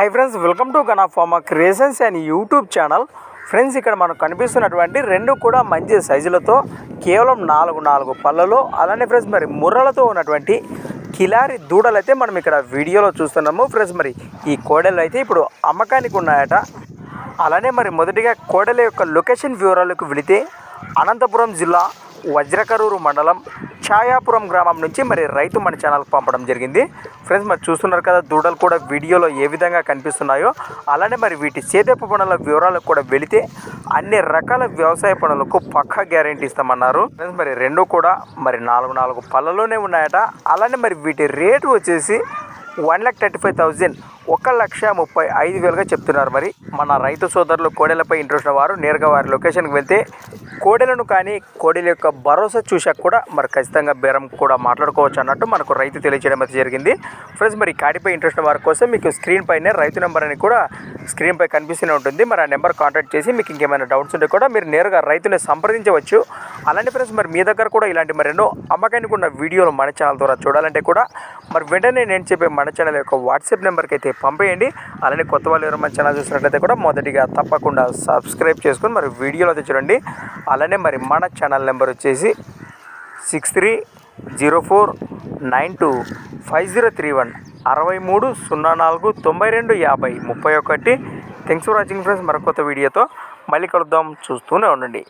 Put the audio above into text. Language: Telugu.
Hi friends welcome to Gana pharma creations and YouTube channel friends ఇక్కడ మనకు కనిపిస్తున్నటువంటి రెండు కూడా మంచి సైజులతో కేవలం నాలుగు నాలుగు పళ్ళలో అలానే ఫ్రెండ్స్ మరి ముర్రలతో ఉన్నటువంటి కిలారి దూడలు అయితే మనం ఇక్కడ వీడియోలో చూస్తున్నాము. ఫ్రెండ్స్ మరి ఈ కోడలు అయితే ఇప్పుడు అమ్మకానికి ఉన్నాయట. అలానే మరి మొదటిగా కోడల యొక్క లొకేషన్ వివరాలకు వెళితే అనంతపురం జిల్లా వజ్రకరూరు మండలం ఛాయాపురం గ్రామం నుంచి మరి రైతు మన ఛానల్కి పంపడం జరిగింది. ఫ్రెండ్స్ మరి చూస్తున్నారు కదా దూడలు కూడా వీడియోలో ఏ విధంగా కనిపిస్తున్నాయో అలానే మరి వీటి సేదపు పనుల వివరాలకు కూడా వెళితే అన్ని రకాల వ్యవసాయ పనులకు పక్కా గ్యారెంటీ ఇస్తామన్నారు. ఫ్రెండ్స్ మరి రెండు కూడా మరి నాలుగు నాలుగు పళ్ళలోనే ఉన్నాయట. అలానే మరి వీటి రేటు వచ్చేసి one lakh thirty five thousand ఒక లక్ష ముప్పై ఐదు వేలుగా చెప్తున్నారు. మరి మన రైతు సోదరులు కోడెలపై ఇంట్రెస్ట్ ఉన్న వారు నేరుగా వారి లొకేషన్కి వెళ్తే కోడెలను కానీ కోడెల యొక్క భరోసా చూశాక కూడా మరి ఖచ్చితంగా బేరం కూడా మాట్లాడుకోవచ్చు అన్నట్టు మనకు రైతు తెలియజేయడం అయితే జరిగింది. ఫ్రెండ్స్ మరి కాడిపై ఇంట్రెస్ట్ ఉన్న వారి కోసం మీకు స్క్రీన్ పైన రైతు నెంబర్ అని కూడా స్క్రీన్పై కనిపిస్తూనే ఉంటుంది. మరి ఆ నెంబర్ కాంటాక్ట్ చేసి మీకు ఇంకేమైనా డౌట్స్ ఉంటే కూడా మీరు నేరుగా రైతుని సంప్రదించవచ్చు. అలాంటి ఫ్రెండ్స్ మరి మీ దగ్గర కూడా ఇలాంటి మరెన్నో అమ్మకానికి ఉన్న వీడియోలు మన ఛానల్ ద్వారా చూడాలంటే కూడా మరి వెంటనే నేను చెప్పే మన ఛానల్ యొక్క వాట్సాప్ నెంబర్కి అయితే పంపేయండి. అలానే కొత్త వాళ్ళు ఎవరు మన ఛానల్ చూసినట్లయితే కూడా మొదటిగా తప్పకుండా సబ్స్క్రైబ్ చేసుకొని మరి వీడియోలో అయితే చూడండి. అలానే మరి మన ఛానల్ నెంబర్ వచ్చేసి six three zero four nine two five zero three one అరవై మూడు సున్నా నాలుగు తొంభై రెండు యాభై ముప్పై ఒకటి. థ్యాంక్స్ ఫర్ వాచింగ్ ఫ్రెండ్స్ మరొక వీడియోతో మళ్ళీ కలుద్దాం. చూస్తూనే ఉండండి.